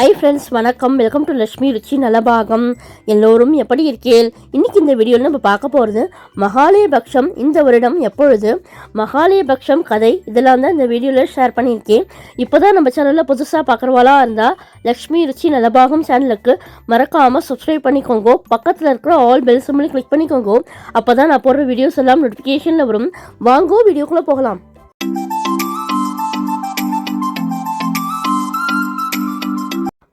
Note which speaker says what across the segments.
Speaker 1: Hi friends வணக்கம். Welcome to Lakshmi Ruchi நலபாகம். எல்லோரும் எப்படி இருக்கீள் இன்னைக்கு இந்த வீடியோவில் நம்ம பார்க்க போகிறது மகாலயபக்ஷம் இந்த வருடம் எப்பொழுது? மகாலயபக்ஷம் கதை இதெல்லாம் தான் இந்த வீடியோவில் ஷேர் பண்ணியிருக்கேன். இப்போ தான் நம்ம சேனலில் புதுசாக பார்க்குறவாளா இருந்தால் லக்ஷ்மி ருச்சி நலபாகம் சேனலுக்கு மறக்காமல் சப்ஸ்கிரைப் பண்ணிக்கோங்க. பக்கத்தில் இருக்கிற ஆல் பெல் சிம்பிளை கிளிக் பண்ணிக்கோங்க. அப்போ தான் நான் போடுற வீடியோஸ் எல்லாம் நோட்டிஃபிகேஷனில் வரும். வாங்கோ வீடியோக்குள்ளே போகலாம்.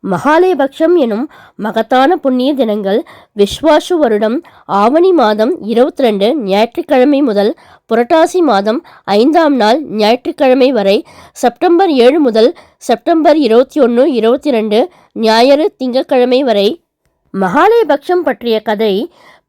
Speaker 1: மகாலயபக்ஷம் எனும் மகத்தான புண்ணிய தினங்கள் விஸ்வாசு வருடம் ஆவணி மாதம் இருபத்தி ரெண்டு ஞாயிற்றுக்கிழமை முதல் புரட்டாசி மாதம் ஐந்தாம் நாள் ஞாயிற்றுக்கிழமை வரை செப்டம்பர் ஏழு முதல் செப்டம்பர் இருபத்தி ஒன்று இருபத்தி ரெண்டு ஞாயிறு திங்கக்கிழமை வரை. மகாலயபக்ஷம் பற்றிய கதை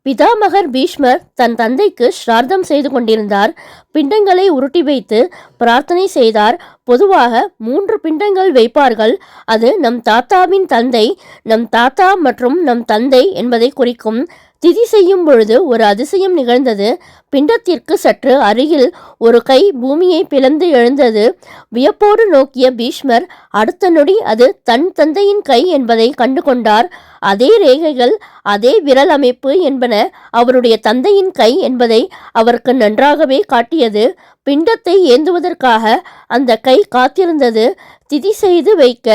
Speaker 1: பிதாமகர் பீஷ்மர் தன் தந்தைக்கு ஸ்ரார்த்தம் செய்து கொண்டிருந்தார். பிண்டங்களை உருட்டி வைத்து பிரார்த்தனை செய்தார். பொதுவாக மூன்று பிண்டங்கள் வைப்பார்கள். அது நம் தாத்தாவின் தந்தை நம் தாத்தா மற்றும் நம் தந்தை என்பதை குறிக்கும். திதி செய்யும் பொழுது ஒரு அதிசயம் நிகழ்ந்தது. பிண்டத்திற்கு சற்று அருகில் ஒரு கை பூமியை பிளந்து எழுந்தது. வியப்போடு நோக்கிய பீஷ்மர் அடுத்த நொடி அது தன் தந்தையின் கை என்பதை கண்டு கொண்டார் அதே ரேகைகள் அதே விரல் அமைப்பு என்பன அவருடைய தந்தையின் கை என்பதை அவருக்கு நன்றாகவே காட்டியது. பிண்டத்தை ஏந்துவதற்காக அந்த கை காத்திருந்தது. திதி செய்து வைக்க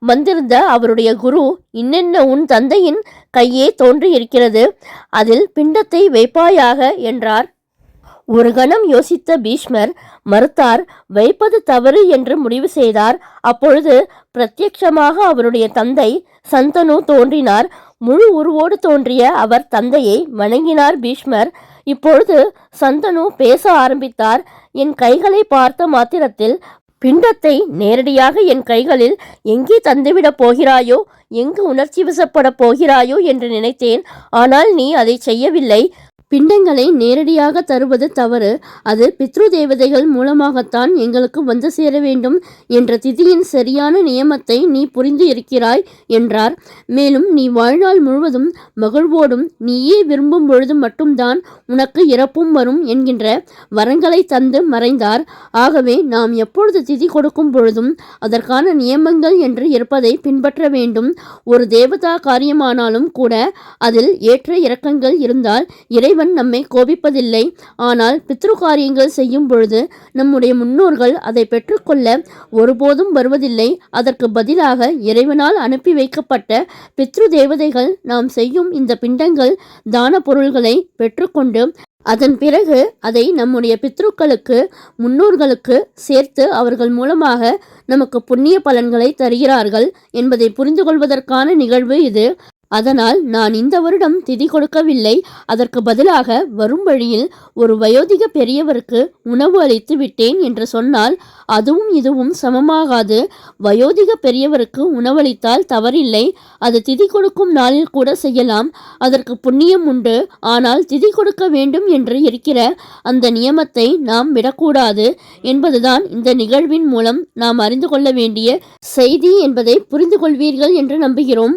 Speaker 1: வந்திருந்த அவருடைய குரு இன்னென்ன உன் தந்தையின் கையே தோன்றியிருக்கிறது. அதில் பிண்டத்தை வைப்பாயாக என்றார். ஒரு கணம் யோசித்த பீஷ்மர் மறுத்தார் வைப்பது தவறு என்று முடிவு செய்தார். அப்பொழுது பிரத்யட்சமாக அவருடைய தந்தை சந்தனு தோன்றினார். முழு உருவோடு தோன்றிய அவர் தந்தையை வணங்கினார் பீஷ்மர். இப்பொழுது சந்தனு பேச ஆரம்பித்தார். என் கைகளை பார்த்த மாத்திரத்தில் பிண்டத்தை நேரடியாக என் கைகளில் எங்கே தந்துவிடப் போகிறாயோ எங்கு உணர்ச்சி வசப்படப் போகிறாயோ என்று நினைத்தேன். ஆனால் நீ அதை செய்யவில்லை. பிண்டங்களை நேரடியாக தருவது தவறு. அது பித்ரு தேவதைகள் மூலமாகத்தான் எங்களுக்கு வந்து சேர வேண்டும் என்ற திதியின் சரியான நியமத்தை நீ புரிந்து இருக்கிறாய் என்றார். மேலும் நீ வாழ்நாள் முழுவதும் மகிழ்வோடும் நீயே விரும்பும் பொழுது மட்டும்தான் உனக்கு இறப்பும் வரும் என்கின்ற வரங்களை தந்து மறைந்தார். ஆகவே நாம் எப்பொழுது திதி கொடுக்கும் பொழுதும் அதற்கான நியமங்கள் என்று இருப்பதை பின்பற்ற வேண்டும். ஒரு தேவதா காரியமானாலும் கூட அதில் ஏற்ற இறக்கங்கள் இருந்தால் இறைவன் நம்மை கோபிப்பதில்லை. ஆனால் பித்ரு காரியங்கள் செய்யும் பொழுது நம்முடைய முன்னோர்கள் அதை பெற்றுக்கொள்ள ஒருபோதும் வருவதில்லை. அதற்கு பதிலாக இறைவனால் அனுப்பி வைக்கப்பட்ட பித்ரு தேவதைகள் நாம் செய்யும் இந்த பிண்டங்கள் தான பொருள்களை பெற்றுக்கொண்டு அதன் பிறகு அதை நம்முடைய பித்ருக்களுக்கு முன்னோர்களுக்கு சேர்த்து அவர்கள் மூலமாக நமக்கு புண்ணிய பலன்களை தருகிறார்கள் என்பதை புரிந்து கொள்வதற்கான நிகழ்வு இது. அதனால் நான் இந்த வருடம் திதி கொடுக்கவில்லை. அதற்கு பதிலாக வரும் வழியில் ஒரு வயோதிக பெரியவருக்கு உணவு அளித்து விட்டேன் என்று சொன்னால் அதுவும் இதுவும் சமமாகாது. வயோதிக பெரியவருக்கு உணவளித்தால் தவறில்லை. அது திதி கொடுக்கும் நாளில் கூட செய்யலாம். அதற்கு புண்ணியம் உண்டு. ஆனால் திதி கொடுக்க வேண்டும் என்று இருக்கிற அந்த நியமத்தை நாம் விடக்கூடாது என்பதுதான் இந்த நிகழ்வின் மூலம் நாம் அறிந்து கொள்ள வேண்டிய செய்தி என்பதை புரிந்து கொள்வீர்கள் என்று நம்புகிறோம்.